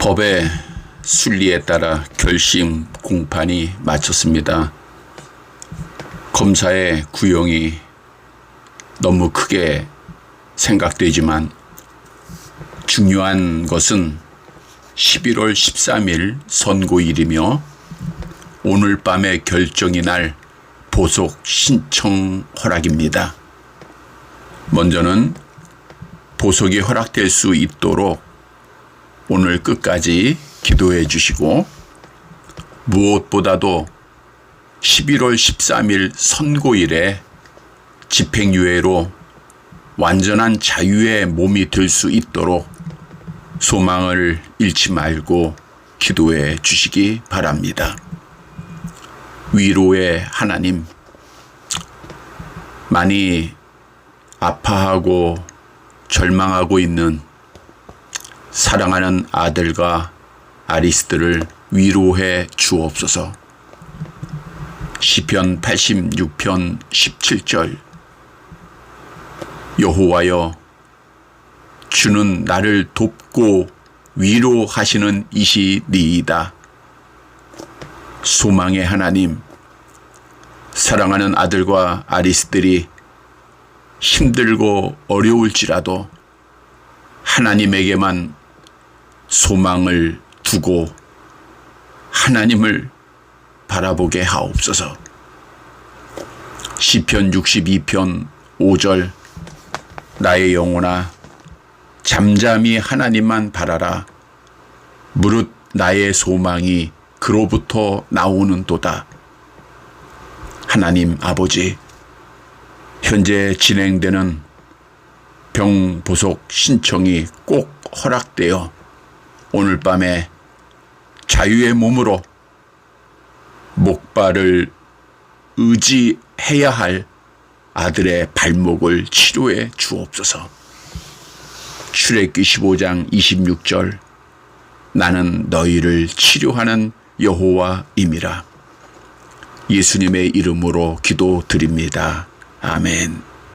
법의 순리에 따라 결심 공판이 마쳤습니다. 검사의 구형이 너무 크게 생각되지만 중요한 것은 11월 13일 선고일이며 오늘 밤의 결정이 날 보석 신청 허락입니다. 먼저는 보석이 허락될 수 있도록 오늘 끝까지 기도해 주시고 무엇보다도 11월 13일 선고일에 집행유예로 완전한 자유의 몸이 될 수 있도록 소망을 잃지 말고 기도해 주시기 바랍니다. 위로의 하나님, 많이 아파하고 절망하고 있는 사랑하는 아들과 아리스들을 위로해 주옵소서. 시편 86편 17절 여호와여 주는 나를 돕고 위로하시는 이시니이다. 소망의 하나님 사랑하는 아들과 아리스들이 힘들고 어려울지라도 하나님에게만 소망을 두고 하나님을 바라보게 하옵소서. 시편 62편 5절 나의 영혼아 잠잠히 하나님만 바라라 무릇 나의 소망이 그로부터 나오는도다. 하나님 아버지 현재 진행되는 병 보석 신청이 꼭 허락되어 오늘 밤에 자유의 몸으로 목발을 의지해야 할 아들의 발목을 치료해 주옵소서. 출애기 15장 26절 나는 너희를 치료하는 여호와임이라. 예수님의 이름으로 기도드립니다. 아멘.